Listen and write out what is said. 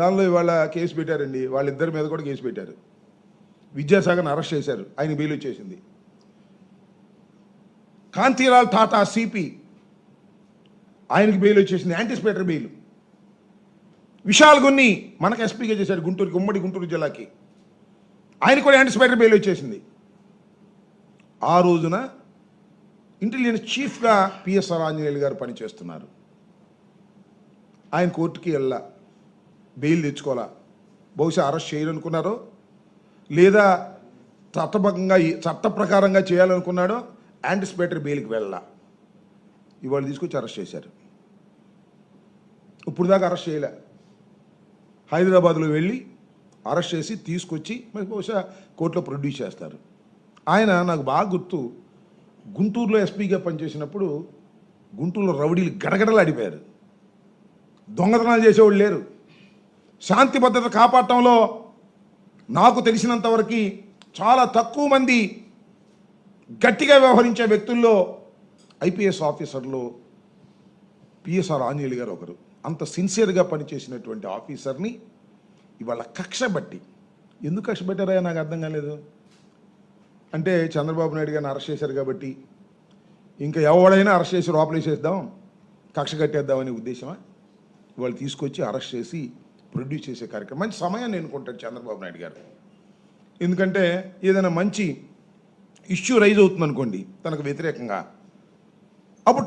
దానిలో ఇవాళ కేసు పెట్టారండి. వాళ్ళిద్దరి మీద కూడా కేసు పెట్టారు. విద్యాసాగర్ని అరెస్ట్ చేశారు. ఆయన బెయిల్ వచ్చేసింది. కాంతిలాల్ టాటా సిపి ఆయనకి బెయిల్ వచ్చేసింది. Anticipator bail. విశాల్ గున్ని మనకు ఎస్పీగా చేశాడు గుంటూరుకి ఉమ్మడి గుంటూరు జిల్లాకి. ఆయన కూడా యాంటిసిపేటర్ బెయిల్ వచ్చేసింది. ఆ రోజున ఇంటెలిజెన్స్ చీఫ్గా పిఎస్ఆర్ ఆంజనేయులు గారు పనిచేస్తున్నారు. ఆయన కోర్టుకి వెళ్ళా బెయిల్ తెచ్చుకోవాలా? బహుశా అరెస్ట్ చేయాలనుకున్నారో? లేదా చట్టబద్ధంగా చట్ట ప్రకారంగా చేయాలనుకున్నాడో? యాంటిసిపేటరీ బెయిల్కి వెళ్ళా ఇవాళ తీసుకొచ్చి అరెస్ట్ చేశారు. ఇప్పుడు దాకా అరెస్ట్ చేయలే. హైదరాబాద్లో వెళ్ళి అరెస్ట్ చేసి తీసుకొచ్చి మరి బహుశా కోర్టులో ప్రొడ్యూస్ చేస్తారు. ఆయన నాకు బాగా గుర్తు. గుంటూరులో ఎస్పీగా పనిచేసినప్పుడు గుంటూరులో రౌడీలు గడగడలాడిపోయారు. దొంగతనాలు చేసేవాళ్ళు లేరు. శాంతి భద్రత కాపాడటంలో నాకు తెలిసినంతవరకు చాలా తక్కువ మంది గట్టిగా వ్యవహరించే వ్యక్తుల్లో ఐపీఎస్ ఆఫీసర్లు పిఎస్ఆర్ ఆంజనేయులు గారు ఒకరు. అంత సిన్సియర్గా పనిచేసినటువంటి ఆఫీసర్ని ఇవాళ కక్ష బట్టి ఎందుకు కక్ష పెట్టారా నాకు అర్థం కాలేదు. అంటే చంద్రబాబు నాయుడు గారిని అరెస్ట్ చేశారు కాబట్టి ఇంకా ఎవడైనా అరెస్ట్ చేసి లోపలేసేద్దాం కక్ష కట్టేద్దామనే ఉద్దేశమా? వాళ్ళు తీసుకొచ్చి అరెస్ట్ చేసి ప్రొడ్యూస్ చేసే కార్యక్రమం. మంచి సమయాన్ని ఎన్నుకుంటాడు చంద్రబాబు నాయుడు గారు. ఎందుకంటే ఏదైనా మంచి ఇష్యూ రైజ్ అవుతుంది అనుకోండి తనకు వ్యతిరేకంగా. అప్పుడు